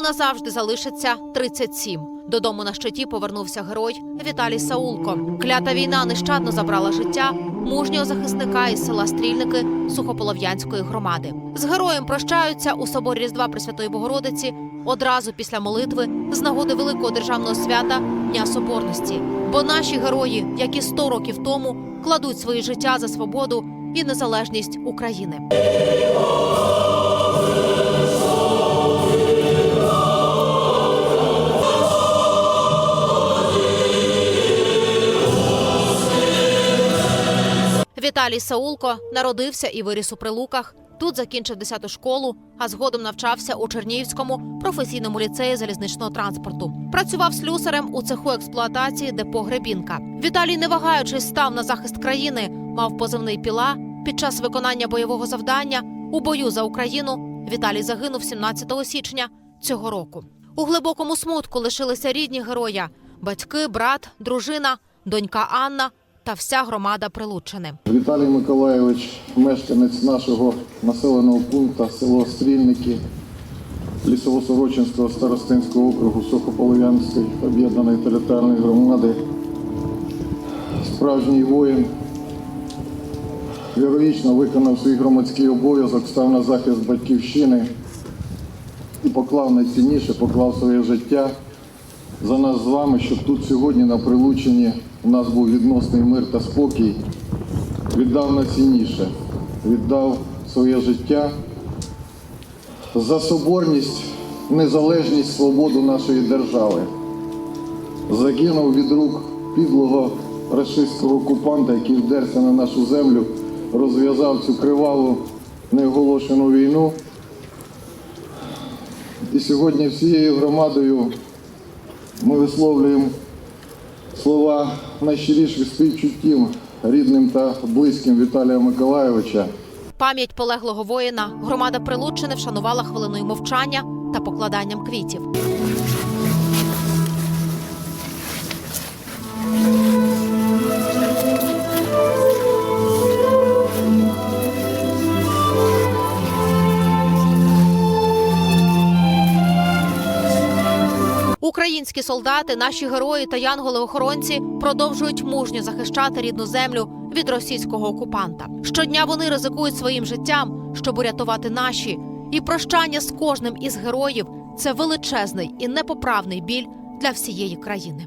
назавжди залишиться 37. Додому на щиті повернувся герой Віталій Саулко. Клята війна нещадно забрала життя мужнього захисника із села Стрільники Сухополов'янської громади. З героєм прощаються у соборі Різдва Пресвятої Богородиці одразу після молитви з нагоди великого державного свята Дня Соборності. Бо наші герої, як і 100 років тому, кладуть свої життя за свободу і незалежність України. Віталій Саулко народився і виріс у Прилуках. Тут закінчив 10-ту школу, а згодом навчався у Чернігівському професійному ліцеї залізничного транспорту. Працював слюсарем у цеху експлуатації депо Гребінка. Віталій, не вагаючись, став на захист країни, мав позивний піла. Під час виконання бойового завдання у бою за Україну Віталій загинув 17 січня цього року. У глибокому смутку лишилися рідні героя: батьки, брат, дружина, донька Анна та вся громада Прилуччини. Віталій Миколайович, мешканець нашого населеного пункту село Стрільники Лісово-Сорочинського старостинського округу Сухополов'янської об'єднаної територіальної громади. Справжній воїн героїчно виконав свій громадський обов'язок, став на захист батьківщини і поклав найцінніше, поклав своє життя за нас з вами, щоб тут сьогодні на Прилучині у нас був відносний мир та спокій. Віддав найцінніше, віддав своє життя за соборність, незалежність, свободу нашої держави. Загинув від рук підлого рашистського окупанта, який вдерся на нашу землю, розв'язав цю криваву неоголошену війну. І сьогодні всією громадою ми висловлюємо слова найщиріших співчуттів рідним та близьким Віталія Миколайовича. Пам'ять полеглого воїна громада Прилуччини вшанувала хвилиною мовчання та покладанням квітів. Українські солдати, наші герої та янголи-охоронці продовжують мужньо захищати рідну землю від російського окупанта. Щодня вони ризикують своїм життям, щоб урятувати наші. І прощання з кожним із героїв це величезний і непоправний біль для всієї країни.